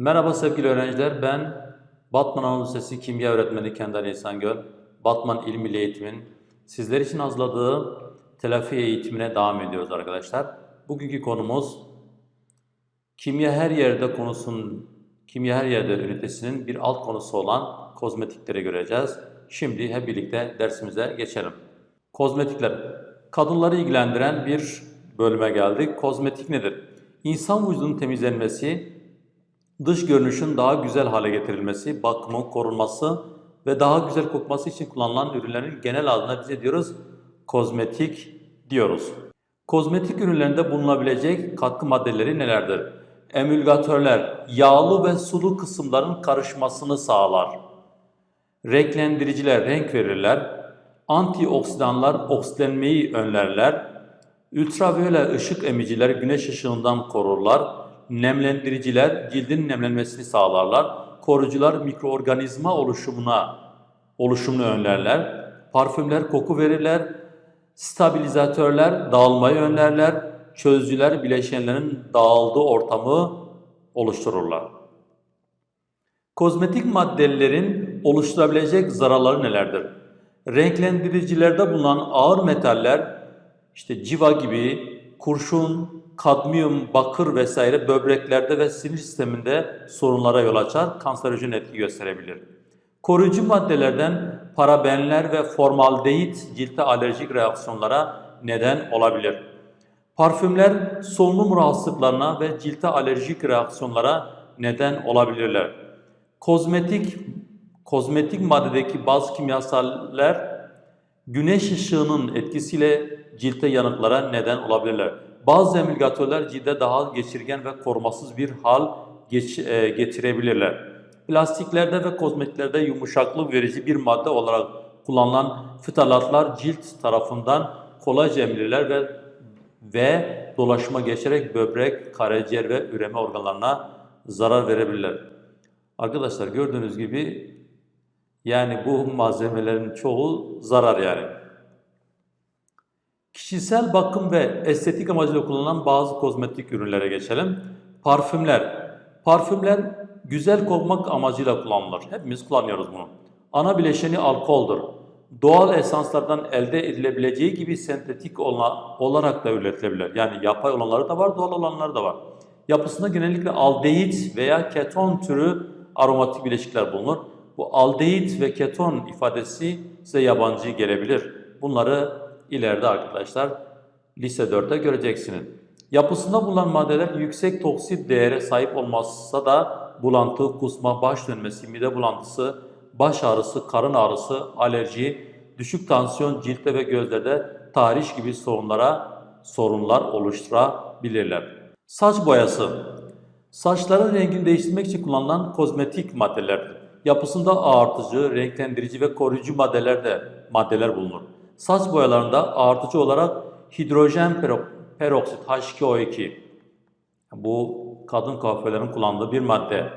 Merhaba sevgili öğrenciler. Ben Batman Anadolu Lisesi Kimya Öğretmeni Kendal İhsangöl. Batman İl Eğitim'in sizler için hazırladığı telafi eğitimine devam ediyoruz arkadaşlar. Bugünkü konumuz Kimya Her Yerde konusunun Kimya Her Yerde ünitesinin bir alt konusu olan kozmetikleri göreceğiz. Şimdi hep birlikte dersimize geçelim. Kozmetikler. Kadınları ilgilendiren bir bölüme geldik. Kozmetik nedir? İnsan vücudunun temizlenmesi, dış görünüşün daha güzel hale getirilmesi, bakımın korunması ve daha güzel kokması için kullanılan ürünlerin genel adına bize diyoruz kozmetik diyoruz. Kozmetik ürünlerinde bulunabilecek katkı maddeleri nelerdir? Emülgatörler, yağlı ve sulu kısımların karışmasını sağlar. Renklendiriciler renk verirler. Antioksidanlar oksitlenmeyi önlerler. Ultraviyole ışık emiciler güneş ışığından korurlar. Nemlendiriciler cildin nemlenmesini sağlarlar. Koruyucular mikroorganizma oluşumuna oluşumunu önlerler. Parfümler koku verirler. Stabilizatörler dağılmayı önlerler. Çözücüler bileşenlerin dağıldığı ortamı oluştururlar. Kozmetik maddelerin oluşturabilecek zararları nelerdir? Renklendiricilerde bulunan ağır metaller, işte civa gibi, kurşun, kadmiyum, bakır vesaire böbreklerde ve sinir sisteminde sorunlara yol açar, kanserojen etki gösterebilir. Koruyucu maddelerden parabenler ve formaldehit ciltte alerjik reaksiyonlara neden olabilir. Parfümler solunum rahatsızlıklarına ve ciltte alerjik reaksiyonlara neden olabilirler. Kozmetik kozmetik maddedeki bazı kimyasaller güneş ışığının etkisiyle ciltte yanıklara neden olabilirler. Bazı emülgatörler cilde daha geçirgen ve korumasız bir hal geç- e, getirebilirler. Plastiklerde ve kozmetiklerde yumuşaklık verici bir madde olarak kullanılan fitalatlar cilt tarafından kolayca emilirler ve ve dolaşıma geçerek böbrek, karaciğer ve üreme organlarına zarar verebilirler. Arkadaşlar gördüğünüz gibi yani bu malzemelerin çoğu zarar yani. Kişisel bakım ve estetik amacıyla kullanılan bazı kozmetik ürünlere geçelim. Parfümler. Parfümler güzel kokmak amacıyla kullanılır. Hepimiz kullanıyoruz bunu. Ana bileşeni alkoldur. Doğal esanslardan elde edilebileceği gibi sentetik ola- olarak da üretilebilir. Yani yapay olanları da var, doğal olanları da var. Yapısında genellikle aldehit veya keton türü aromatik bileşikler bulunur. Bu aldehit ve keton ifadesi size yabancı gelebilir. Bunları ileride arkadaşlar lise 4'te göreceksiniz. Yapısında bulunan maddeler yüksek toksit değere sahip olmazsa da bulantı, kusma, baş dönmesi, mide bulantısı, baş ağrısı, karın ağrısı, alerji, düşük tansiyon ciltte ve gözlerde tahriş gibi sorunlara sorunlar oluşturabilirler. Saç boyası Saçların rengini değiştirmek için kullanılan kozmetik maddelerdir. Yapısında ağartıcı, renklendirici ve koruyucu maddeler de maddeler bulunur. Saç boyalarında ağartıcı olarak hidrojen pero- peroksit H2O2 bu kadın kuaförlerin kullandığı bir madde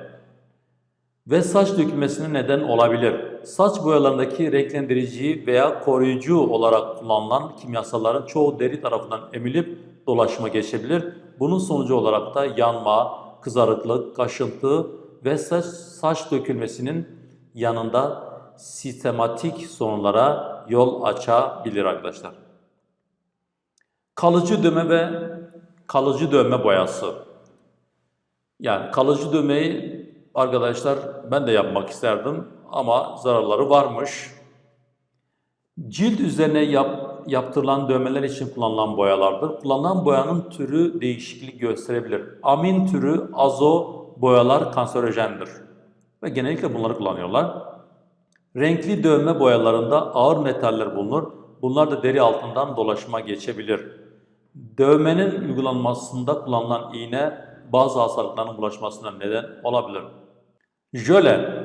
ve saç dökülmesine neden olabilir. Saç boyalarındaki renklendirici veya koruyucu olarak kullanılan kimyasalların çoğu deri tarafından emilip dolaşıma geçebilir. Bunun sonucu olarak da yanma, kızarıklık, kaşıntı ve saç, saç dökülmesinin yanında sistematik sorunlara yol açabilir arkadaşlar. Kalıcı dövme ve kalıcı dövme boyası. Yani kalıcı dövmeyi arkadaşlar ben de yapmak isterdim ama zararları varmış. Cilt üzerine yap, yaptırılan dövmeler için kullanılan boyalardır. Kullanılan boyanın türü değişiklik gösterebilir. Amin türü azo boyalar kanserojendir. Ve genellikle bunları kullanıyorlar. Renkli dövme boyalarında ağır metaller bulunur. Bunlar da deri altından dolaşıma geçebilir. Dövmenin uygulanmasında kullanılan iğne bazı hastalıkların bulaşmasına neden olabilir. Jöle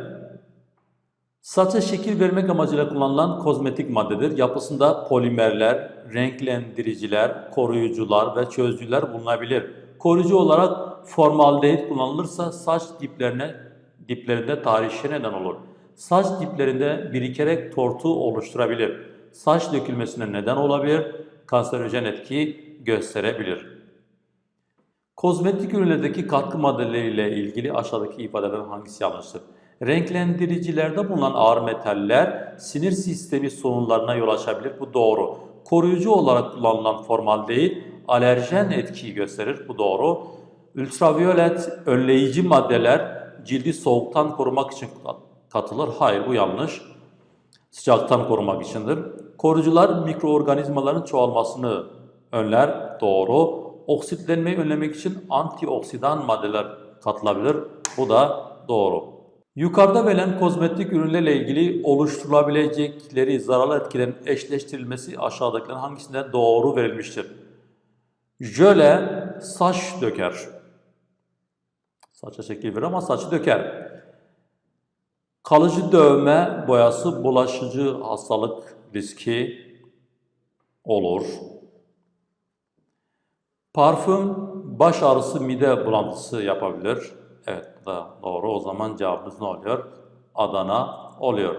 Saça şekil vermek amacıyla kullanılan kozmetik maddedir. Yapısında polimerler, renklendiriciler, koruyucular ve çözücüler bulunabilir. Koruyucu olarak formaldehit kullanılırsa saç diplerine diplerinde tahrişe neden olur. Saç diplerinde birikerek tortu oluşturabilir. Saç dökülmesine neden olabilir. Kanserojen etki gösterebilir. Kozmetik ürünlerdeki katkı maddeleriyle ilgili aşağıdaki ifadelerden hangisi yanlıştır? Renklendiricilerde bulunan ağır metaller sinir sistemi sorunlarına yol açabilir. Bu doğru. Koruyucu olarak kullanılan formaldehit alerjen etkiyi gösterir. Bu doğru. Ultraviyolet önleyici maddeler cildi soğuktan korumak için katılır. Hayır bu yanlış. Sıcaktan korumak içindir. Koruyucular mikroorganizmaların çoğalmasını önler. Doğru. Oksitlenmeyi önlemek için antioksidan maddeler katılabilir. Bu da doğru. Yukarıda verilen kozmetik ürünlerle ilgili oluşturulabilecekleri zararlı etkilerin eşleştirilmesi aşağıdakilerin hangisinde doğru verilmiştir? Jöle saç döker. Saça şekil verir ama saçı döker. Kalıcı dövme boyası bulaşıcı hastalık riski olur. Parfüm baş ağrısı, mide bulantısı yapabilir. Evet da doğru. O zaman cevabımız ne oluyor? Adana oluyor.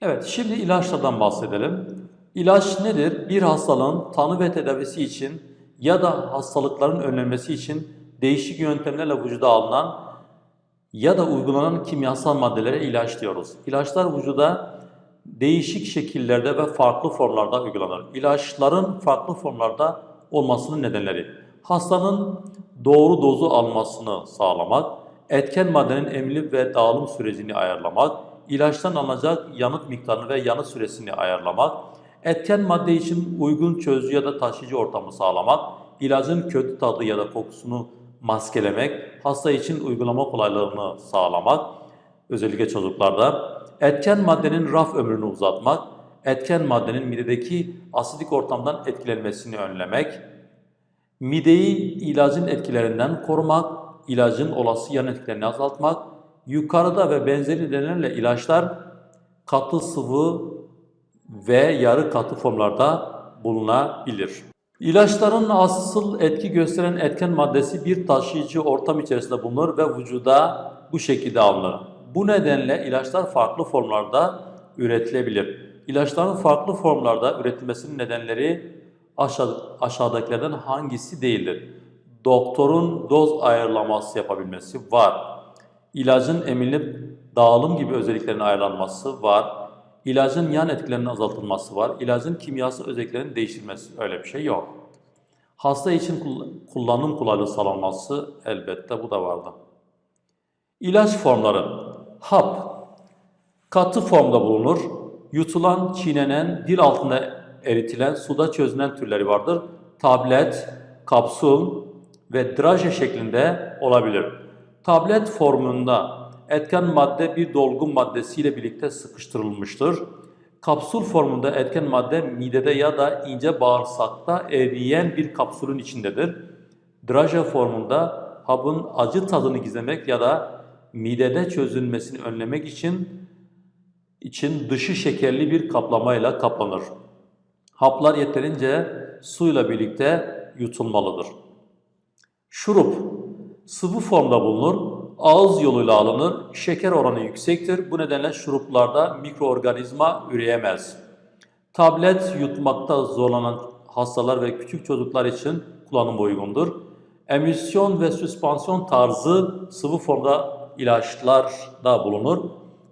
Evet şimdi ilaçlardan bahsedelim. İlaç nedir? Bir hastalığın tanı ve tedavisi için ya da hastalıkların önlenmesi için değişik yöntemlerle vücuda alınan ya da uygulanan kimyasal maddelere ilaç diyoruz. İlaçlar vücuda değişik şekillerde ve farklı formlarda uygulanır. İlaçların farklı formlarda olmasının nedenleri hastanın doğru dozu almasını sağlamak, etken maddenin emili ve dağılım sürecini ayarlamak, ilaçtan alınacak yanıt miktarını ve yanıt süresini ayarlamak, etken madde için uygun çözücü ya da taşıyıcı ortamı sağlamak, ilacın kötü tadı ya da kokusunu maskelemek, hasta için uygulama kolaylığını sağlamak, özellikle çocuklarda, etken maddenin raf ömrünü uzatmak, etken maddenin midedeki asidik ortamdan etkilenmesini önlemek, mideyi ilacın etkilerinden korumak, ilacın olası yan etkilerini azaltmak, yukarıda ve benzeri nedenlerle ilaçlar katı sıvı ve yarı katı formlarda bulunabilir. İlaçların asıl etki gösteren etken maddesi bir taşıyıcı ortam içerisinde bulunur ve vücuda bu şekilde alınır. Bu nedenle ilaçlar farklı formlarda üretilebilir. İlaçların farklı formlarda üretilmesinin nedenleri aşağı, aşağıdakilerden hangisi değildir? Doktorun doz ayarlaması yapabilmesi var. İlacın emilim dağılım gibi özelliklerinin ayarlanması var. İlacın yan etkilerinin azaltılması var. İlacın kimyasal özelliklerinin değiştirilmesi öyle bir şey yok. Hasta için kullanım kolaylığı sağlanması elbette bu da vardı. İlaç formları hap katı formda bulunur. Yutulan, çiğnenen, dil altında eritilen, suda çözünen türleri vardır. Tablet, kapsül ve draje şeklinde olabilir. Tablet formunda etken madde bir dolgun maddesiyle birlikte sıkıştırılmıştır. Kapsül formunda etken madde midede ya da ince bağırsakta eriyen bir kapsülün içindedir. Draje formunda hapın acı tadını gizlemek ya da midede çözülmesini önlemek için için dışı şekerli bir kaplamayla kaplanır. Haplar yeterince suyla birlikte yutulmalıdır. Şurup sıvı formda bulunur, ağız yoluyla alınır, şeker oranı yüksektir. Bu nedenle şuruplarda mikroorganizma üreyemez. Tablet yutmakta zorlanan hastalar ve küçük çocuklar için kullanım uygundur. Emülsiyon ve süspansiyon tarzı sıvı formda ilaçlar da bulunur.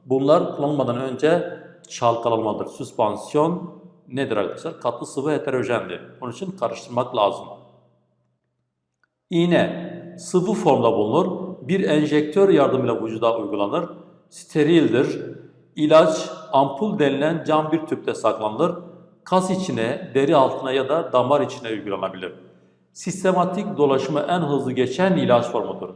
Bunlar kullanılmadan önce çalkalanmalıdır. Süspansiyon nedir arkadaşlar? Katı sıvı heterojendir. Onun için karıştırmak lazım. İğne sıvı formda bulunur. Bir enjektör yardımıyla vücuda uygulanır. Sterildir. İlaç ampul denilen cam bir tüpte saklanır. Kas içine, deri altına ya da damar içine uygulanabilir. Sistematik dolaşımı en hızlı geçen ilaç formudur.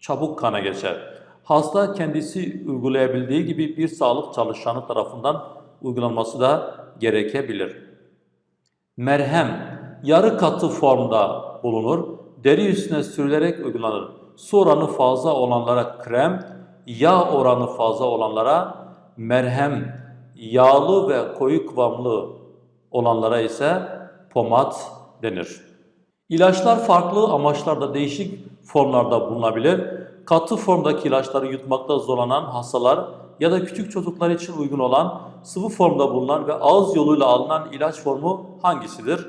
Çabuk kana geçer. Hasta kendisi uygulayabildiği gibi bir sağlık çalışanı tarafından uygulanması da gerekebilir. Merhem yarı katı formda bulunur. Deri üstüne sürülerek uygulanır. Su oranı fazla olanlara krem, yağ oranı fazla olanlara merhem, yağlı ve koyu kıvamlı olanlara ise pomat denir. İlaçlar farklı amaçlarda değişik formlarda bulunabilir. Katı formdaki ilaçları yutmakta zorlanan hastalar ya da küçük çocuklar için uygun olan sıvı formda bulunan ve ağız yoluyla alınan ilaç formu hangisidir?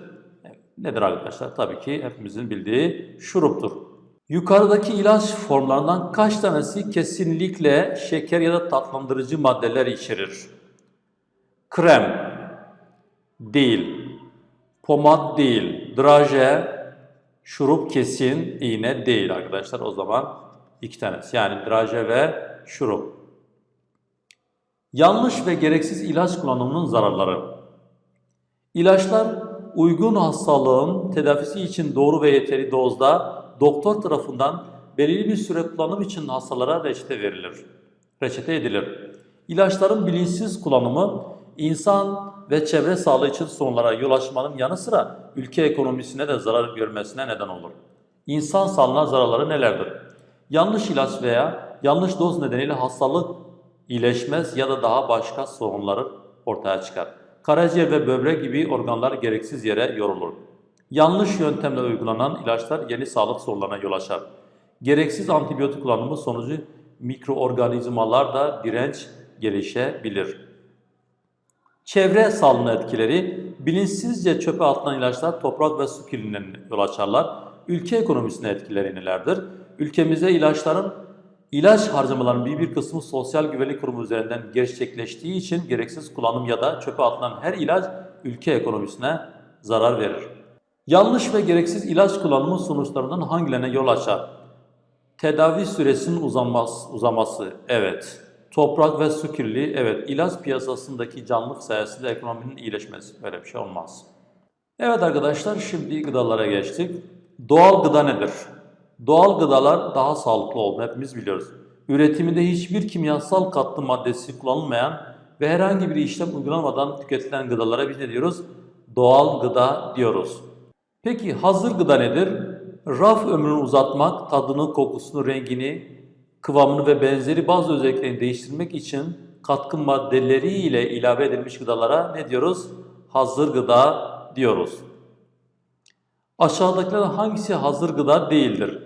Nedir arkadaşlar? Tabii ki hepimizin bildiği şuruptur. Yukarıdaki ilaç formlarından kaç tanesi kesinlikle şeker ya da tatlandırıcı maddeler içerir? Krem değil, pomad değil, draje, şurup kesin, iğne değil arkadaşlar. O zaman iki tanesi yani draje ve şurup. Yanlış ve gereksiz ilaç kullanımının zararları. İlaçlar uygun hastalığın tedavisi için doğru ve yeteri dozda doktor tarafından belirli bir süre kullanım için hastalara reçete verilir. Reçete edilir. İlaçların bilinçsiz kullanımı insan ve çevre sağlığı için sorunlara yol açmanın yanı sıra ülke ekonomisine de zarar görmesine neden olur. İnsan sağlığına zararları nelerdir? Yanlış ilaç veya yanlış doz nedeniyle hastalık iyileşmez ya da daha başka sorunları ortaya çıkar. Karaciğer ve böbrek gibi organlar gereksiz yere yorulur. Yanlış yöntemle uygulanan ilaçlar yeni sağlık sorunlarına yol açar. Gereksiz antibiyotik kullanımı sonucu mikroorganizmalar da direnç gelişebilir. Çevre sağlığına etkileri, bilinçsizce çöpe atılan ilaçlar toprak ve su kirliliğine yol açarlar. Ülke ekonomisine etkileri nelerdir? Ülkemizde ilaçların ilaç harcamalarının bir, bir kısmı Sosyal Güvenlik Kurumu üzerinden gerçekleştiği için gereksiz kullanım ya da çöpe atılan her ilaç ülke ekonomisine zarar verir. Yanlış ve gereksiz ilaç kullanımı sonuçlarından hangilerine yol açar? Tedavi süresinin uzanması, uzaması, evet. Toprak ve su kirliliği, evet. İlaç piyasasındaki canlılık sayesinde ekonominin iyileşmesi, böyle bir şey olmaz. Evet arkadaşlar, şimdi gıdalara geçtik. Doğal gıda nedir? Doğal gıdalar daha sağlıklı olduğunu hepimiz biliyoruz. Üretiminde hiçbir kimyasal katkı maddesi kullanılmayan ve herhangi bir işlem uygulanmadan tüketilen gıdalara biz ne diyoruz? Doğal gıda diyoruz. Peki hazır gıda nedir? Raf ömrünü uzatmak, tadını, kokusunu, rengini, kıvamını ve benzeri bazı özelliklerini değiştirmek için katkı maddeleri ile ilave edilmiş gıdalara ne diyoruz? Hazır gıda diyoruz. Aşağıdakilerden hangisi hazır gıda değildir?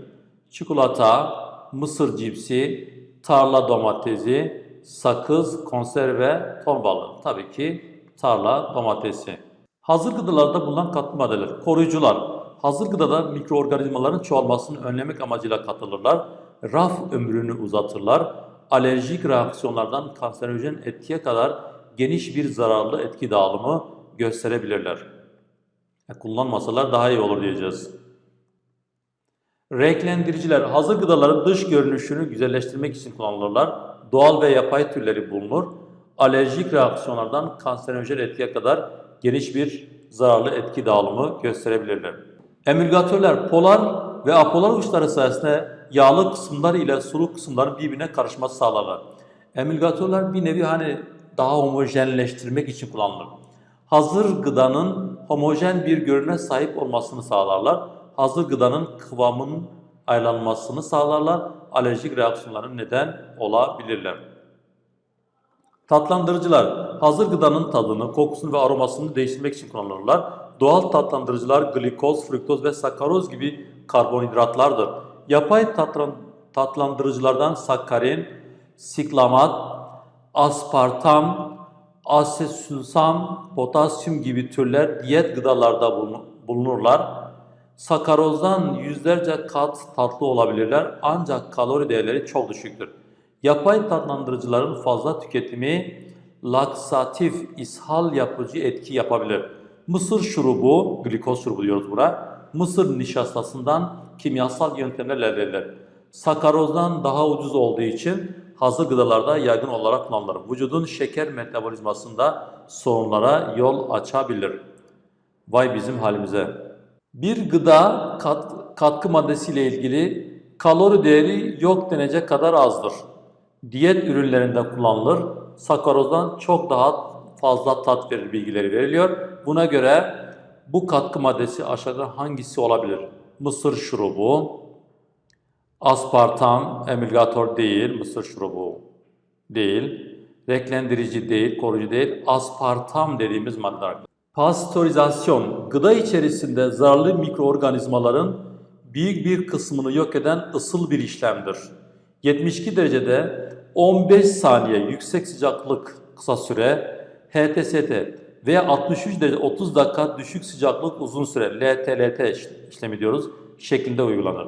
Çikolata, mısır cipsi, tarla domatesi, sakız, konserve, ton balığı. Tabii ki tarla domatesi. Hazır gıdalarda bulunan katkı maddeler. Koruyucular. Hazır gıdada mikroorganizmaların çoğalmasını önlemek amacıyla katılırlar. Raf ömrünü uzatırlar. Alerjik reaksiyonlardan kanserojen etkiye kadar geniş bir zararlı etki dağılımı gösterebilirler. E, kullanmasalar daha iyi olur diyeceğiz. Renklendiriciler hazır gıdaların dış görünüşünü güzelleştirmek için kullanılırlar. Doğal ve yapay türleri bulunur. Alerjik reaksiyonlardan kanserojen etkiye kadar geniş bir zararlı etki dağılımı gösterebilirler. Emülgatörler polar ve apolar uçları sayesinde yağlı kısımlar ile sulu kısımların birbirine karışması sağlarlar. Emülgatörler bir nevi hani daha homojenleştirmek için kullanılır. Hazır gıdanın homojen bir görünüme sahip olmasını sağlarlar. Hazır gıdanın kıvamının ayarlanmasını sağlarlar. Alerjik reaksiyonların neden olabilirler. Tatlandırıcılar hazır gıdanın tadını, kokusunu ve aromasını değiştirmek için kullanılırlar. Doğal tatlandırıcılar glikoz, fruktoz ve sakaroz gibi karbonhidratlardır. Yapay tatlan, tatlandırıcılardan sakarin, siklamat, aspartam, asesulsam, potasyum gibi türler diyet gıdalarda bulunurlar. Sakarozdan yüzlerce kat tatlı olabilirler ancak kalori değerleri çok düşüktür. Yapay tatlandırıcıların fazla tüketimi laksatif, ishal yapıcı etki yapabilir. Mısır şurubu, glikoz şurubu diyoruz buna, mısır nişastasından kimyasal yöntemlerle elde edilir. Sakarozdan daha ucuz olduğu için hazır gıdalarda yaygın olarak kullanılır. Vücudun şeker metabolizmasında sorunlara yol açabilir. Vay bizim halimize. Bir gıda kat, katkı maddesiyle ilgili kalori değeri yok denecek kadar azdır. Diyet ürünlerinde kullanılır. Sakarozdan çok daha fazla tat verir bilgileri veriliyor. Buna göre bu katkı maddesi aşağıda hangisi olabilir? Mısır şurubu, aspartam, emülgatör değil, mısır şurubu değil, renklendirici değil, koruyucu değil, aspartam dediğimiz maddeler. Pastörizasyon, gıda içerisinde zararlı mikroorganizmaların büyük bir kısmını yok eden ısıl bir işlemdir. 72 derecede 15 saniye yüksek sıcaklık kısa süre HTST veya 63 derece 30 dakika düşük sıcaklık uzun süre LTLT işlemi diyoruz şeklinde uygulanır.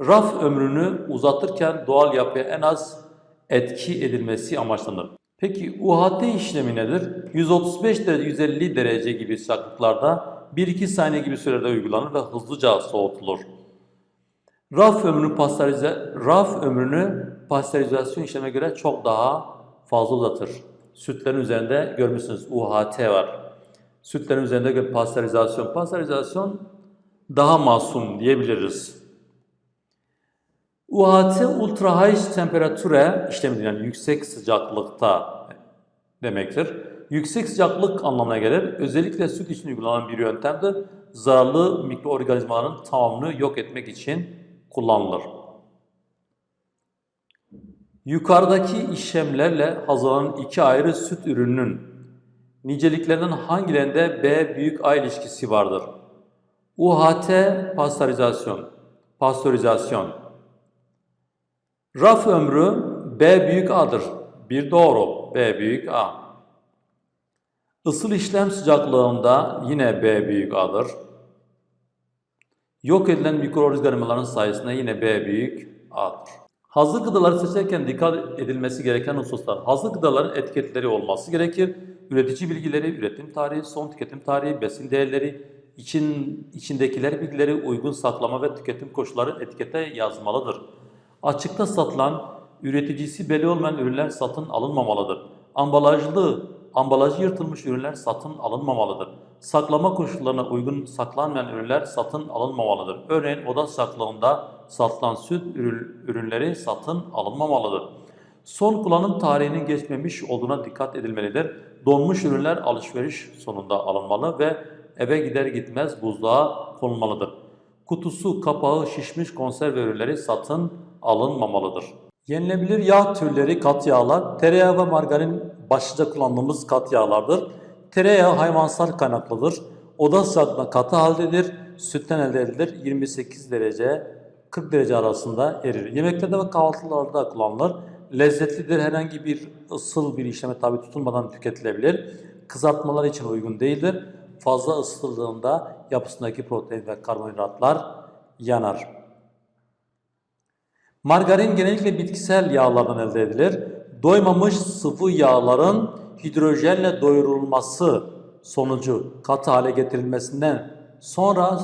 Raf ömrünü uzatırken doğal yapıya en az etki edilmesi amaçlanır. Peki UHT işlemi nedir? 135 derece 150 derece gibi sıcaklıklarda 1-2 saniye gibi sürede uygulanır ve hızlıca soğutulur. Raf ömrünü pastörize, raf ömrünü pastörizasyon işlemine göre çok daha fazla uzatır. Sütlerin üzerinde görmüşsünüz UHT var. Sütlerin üzerinde pastörizasyon. Pastörizasyon daha masum diyebiliriz. UHT ultra high temperature işlemidir. Yani yüksek sıcaklıkta demektir. Yüksek sıcaklık anlamına gelir. Özellikle süt için uygulanan bir yöntemdir. Zararlı mikroorganizmaların tamamını yok etmek için kullanılır. Yukarıdaki işlemlerle hazırlanan iki ayrı süt ürününün niceliklerinden hangilerinde B büyük A ilişkisi vardır? UHT pastörizasyon, pastörizasyon. Raf ömrü B büyük A'dır. Bir doğru. B büyük A. Isıl işlem sıcaklığında yine B büyük A'dır. Yok edilen mikroorganizmaların sayısında yine B büyük A'dır. Hazır gıdaları seçerken dikkat edilmesi gereken hususlar. Hazır gıdaların etiketleri olması gerekir. Üretici bilgileri, üretim tarihi, son tüketim tarihi, besin değerleri, için, içindekiler bilgileri, uygun saklama ve tüketim koşulları etikete yazmalıdır. Açıkta satılan, üreticisi belli olmayan ürünler satın alınmamalıdır. Ambalajlı, ambalajı yırtılmış ürünler satın alınmamalıdır. Saklama koşullarına uygun saklanmayan ürünler satın alınmamalıdır. Örneğin oda saklığında satılan süt ürün- ürünleri satın alınmamalıdır. Son kullanım tarihinin geçmemiş olduğuna dikkat edilmelidir. Donmuş ürünler alışveriş sonunda alınmalı ve eve gider gitmez buzluğa konulmalıdır. Kutusu, kapağı şişmiş konserve ürünleri satın alınmamalıdır. Yenilebilir yağ türleri kat yağlar, tereyağı ve margarin başlıca kullandığımız kat yağlardır. Tereyağı hayvansal kaynaklıdır. Oda sıcaklığında katı haldedir. Sütten elde edilir. 28 derece 40 derece arasında erir. Yemeklerde ve kahvaltılarda kullanılır. Lezzetlidir. Herhangi bir ısıl bir işleme tabi tutulmadan tüketilebilir. Kızartmalar için uygun değildir. Fazla ısıtıldığında yapısındaki protein ve karbonhidratlar yanar. Margarin genellikle bitkisel yağlardan elde edilir. Doymamış sıvı yağların hidrojenle doyurulması sonucu katı hale getirilmesinden sonra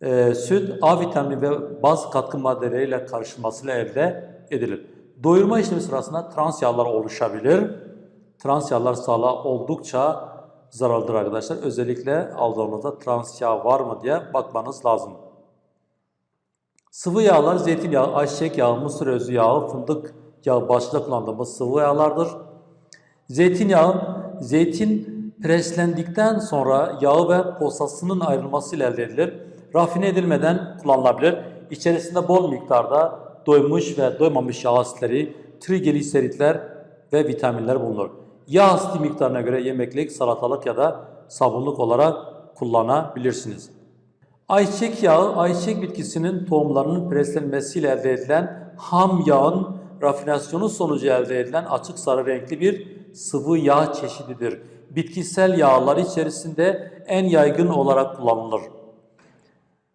e, süt, A vitamini ve bazı katkı maddeleriyle karışılmasıyla elde edilir. Doyurma işlemi sırasında trans yağlar oluşabilir. Trans yağlar sağlığa oldukça zararlıdır arkadaşlar. Özellikle aldığınızda trans yağ var mı diye bakmanız lazım. Sıvı yağlar zeytinyağı, ayçiçek yağı, mısır özü yağı, fındık yağı başta kullandığımız sıvı yağlardır. Zeytinyağı, zeytin preslendikten sonra yağı ve posasının ayrılmasıyla elde edilir. Rafine edilmeden kullanılabilir. İçerisinde bol miktarda doymuş ve doymamış yağ asitleri, trigliseritler ve vitaminler bulunur. Yağ asidi miktarına göre yemeklik, salatalık ya da sabunluk olarak kullanabilirsiniz. Ayçiçek yağı, ayçiçek bitkisinin tohumlarının preslenmesiyle elde edilen ham yağın rafinasyonu sonucu elde edilen açık sarı renkli bir sıvı yağ çeşididir. Bitkisel yağlar içerisinde en yaygın olarak kullanılır.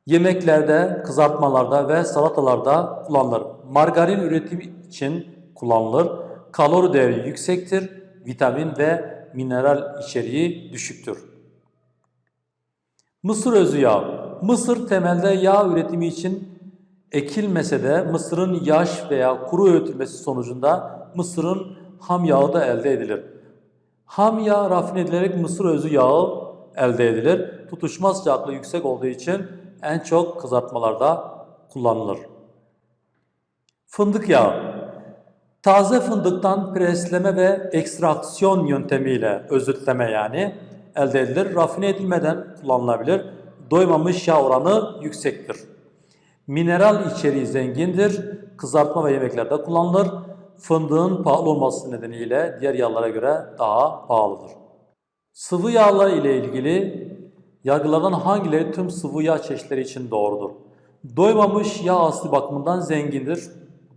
Yemeklerde, kızartmalarda ve salatalarda kullanılır. Margarin üretimi için kullanılır. Kalori değeri yüksektir. Vitamin ve mineral içeriği düşüktür. Mısır özü yağı. Mısır temelde yağ üretimi için ekilmese de mısırın yaş veya kuru öğütülmesi sonucunda mısırın ham yağı da elde edilir. Ham yağ rafine edilerek mısır özü yağı elde edilir. Tutuşma sıcaklığı yüksek olduğu için en çok kızartmalarda kullanılır. Fındık yağı. Taze fındıktan presleme ve ekstraksiyon yöntemiyle özütleme yani elde edilir. Rafine edilmeden kullanılabilir. Doymamış yağ oranı yüksektir. Mineral içeriği zengindir. Kızartma ve yemeklerde kullanılır. Fındığın pahalı olması nedeniyle diğer yağlara göre daha pahalıdır. Sıvı yağlar ile ilgili yargılardan hangileri tüm sıvı yağ çeşitleri için doğrudur? Doymamış yağ aslı bakımından zengindir.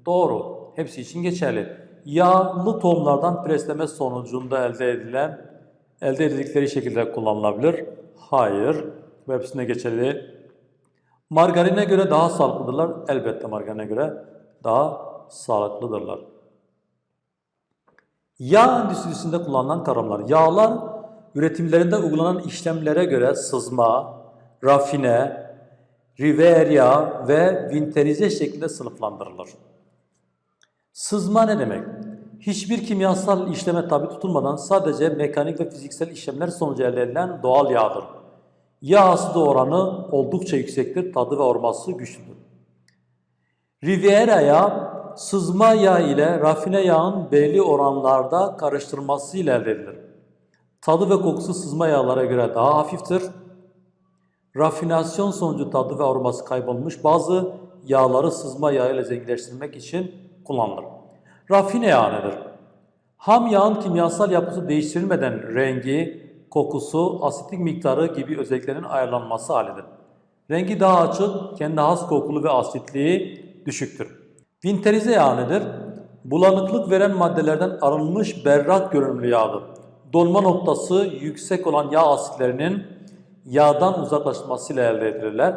Doğru. Hepsi için geçerli. Yağlı tohumlardan presleme sonucunda elde edilen, elde edildikleri şekilde kullanılabilir. Hayır. Bu hepsine geçerli. Margarine göre daha sağlıklıdırlar. Elbette margarine göre daha sağlıklıdırlar. Yağ endüstrisinde kullanılan kavramlar. Yağlar üretimlerinde uygulanan işlemlere göre sızma, rafine, riveria ve vinterize şeklinde sınıflandırılır. Sızma ne demek? Hiçbir kimyasal işleme tabi tutulmadan sadece mekanik ve fiziksel işlemler sonucu elde edilen doğal yağdır. Yağ asidi oranı oldukça yüksektir, tadı ve aroması güçlüdür. Riviera yağı, sızma yağı ile rafine yağın belli oranlarda karıştırılmasıyla elde edilir. Tadı ve kokusu sızma yağlara göre daha hafiftir. Rafinasyon sonucu tadı ve aroması kaybolmuş bazı yağları sızma yağı ile zenginleştirmek için kullanılır. Rafine yağı nedir? Ham yağın kimyasal yapısı değiştirilmeden rengi, kokusu, asitlik miktarı gibi özelliklerin ayarlanması halidir. Rengi daha açık, kendi has kokulu ve asitliği düşüktür. Vinterize yağı nedir? Bulanıklık veren maddelerden arınmış berrak görünümlü yağdır. Donma noktası yüksek olan yağ asitlerinin yağdan uzaklaşmasıyla elde edilirler.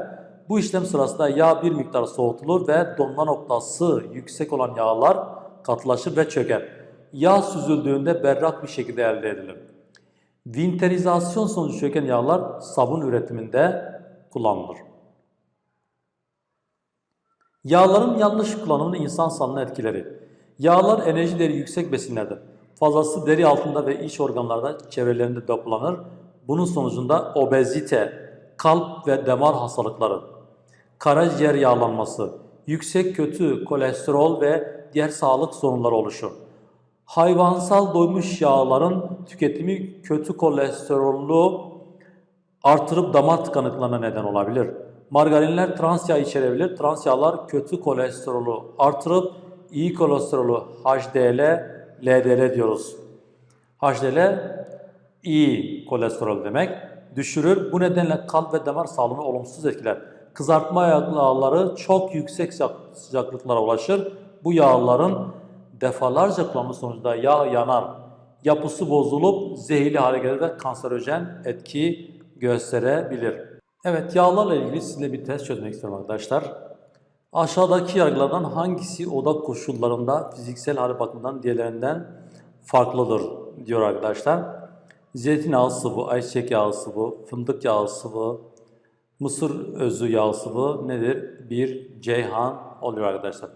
Bu işlem sırasında yağ bir miktar soğutulur ve donma noktası yüksek olan yağlar katılaşır ve çöker. Yağ süzüldüğünde berrak bir şekilde elde edilir. Vinterizasyon sonucu çöken yağlar sabun üretiminde kullanılır. Yağların yanlış kullanımının insan sağlığına etkileri. Yağlar enerji değeri yüksek besinlerdir. Fazlası deri altında ve iç organlarda çevrelerinde depolanır. Bunun sonucunda obezite, kalp ve damar hastalıkları, karaciğer yağlanması, yüksek kötü kolesterol ve diğer sağlık sorunları oluşur. Hayvansal doymuş yağların tüketimi kötü kolesterolü artırıp damar tıkanıklığına neden olabilir. Margarinler trans yağ içerebilir. Trans yağlar kötü kolesterolü artırıp iyi kolesterolü HDL, LDL diyoruz. HDL iyi kolesterol demek düşürür. Bu nedenle kalp ve damar sağlığını olumsuz etkiler. Kızartma yağları çok yüksek sıcaklıklara ulaşır. Bu yağların defalarca kullanımı sonucunda yağ yanar. Yapısı bozulup zehirli hale gelir ve kanserojen etki gösterebilir. Evet yağlarla ilgili sizinle bir test çözmek istiyorum arkadaşlar. Aşağıdaki yargılardan hangisi oda koşullarında fiziksel hali bakımından diğerlerinden farklıdır diyor arkadaşlar. Zeytinyağı sıvı, ayçiçek yağı sıvı, fındık yağı sıvı, mısır özü yağı sıvı nedir? Bir ceyhan oluyor arkadaşlar.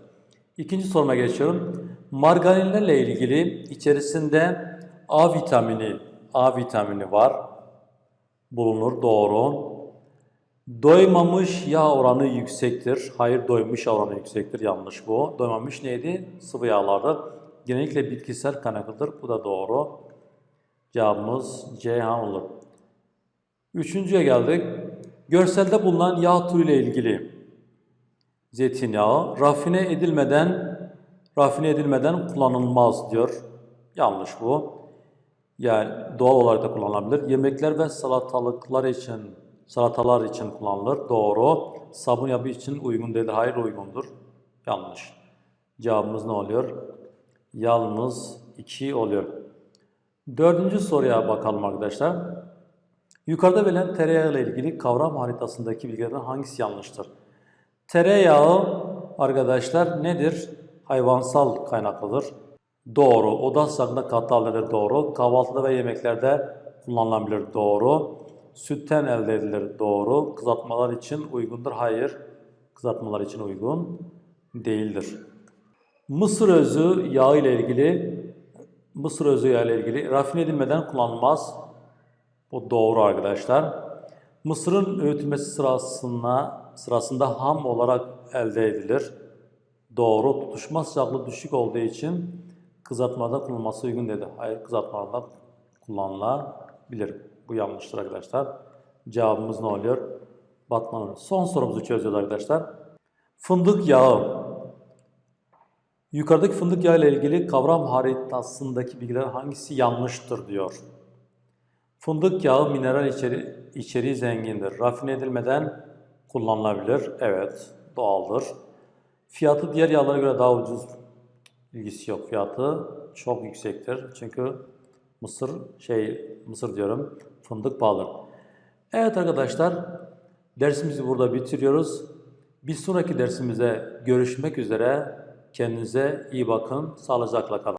İkinci soruma geçiyorum. Margarinlerle ilgili içerisinde A vitamini, A vitamini var. Bulunur doğru. Doymamış yağ oranı yüksektir. Hayır doymuş yağ oranı yüksektir. Yanlış bu. Doymamış neydi? Sıvı yağlardır. Genellikle bitkisel kaynaklıdır. Bu da doğru. Cevabımız Ceyhan olur. Üçüncüye geldik. Görselde bulunan yağ türüyle ilgili zeytinyağı rafine edilmeden rafine edilmeden kullanılmaz diyor. Yanlış bu. Yani doğal olarak da kullanılabilir. Yemekler ve salatalıklar için salatalar için kullanılır. Doğru. Sabun yapı için uygun değildir. Hayır uygundur. Yanlış. Cevabımız ne oluyor? Yalnız 2 oluyor. Dördüncü soruya bakalım arkadaşlar. Yukarıda verilen tereyağı ile ilgili kavram haritasındaki bilgilerden hangisi yanlıştır? Tereyağı arkadaşlar nedir? Hayvansal kaynaklıdır. Doğru. Oda sıcaklığında katı haldedir. Doğru. Kahvaltıda ve yemeklerde kullanılabilir. Doğru. Sütten elde edilir. Doğru. Kızartmalar için uygundur. Hayır. Kızartmalar için uygun değildir. Mısır özü yağı ile ilgili Mısır özü yağı ile ilgili rafine edilmeden kullanılmaz. Bu doğru arkadaşlar. Mısırın öğütülmesi sırasında sırasında ham olarak elde edilir. Doğru. Tutuşma sıcaklığı düşük olduğu için kızartmada kullanılması uygun dedi. Hayır kızartmada kullanılabilir. Bu yanlıştır arkadaşlar. Cevabımız ne oluyor? Batmanın. Son sorumuzu çözüyoruz arkadaşlar. Fındık yağı. Yukarıdaki fındık yağı ile ilgili kavram haritasındaki bilgiler hangisi yanlıştır diyor. Fındık yağı mineral içeri, içeriği zengindir. Rafine edilmeden kullanılabilir. Evet, doğaldır. Fiyatı diğer yağlara göre daha ucuz. İlgisi yok. Fiyatı çok yüksektir. Çünkü mısır şey mısır diyorum fındık pahalı. Evet arkadaşlar Dersimizi burada bitiriyoruz. Bir sonraki dersimize görüşmek üzere. Kendinize iyi bakın. Sağlıcakla kalın.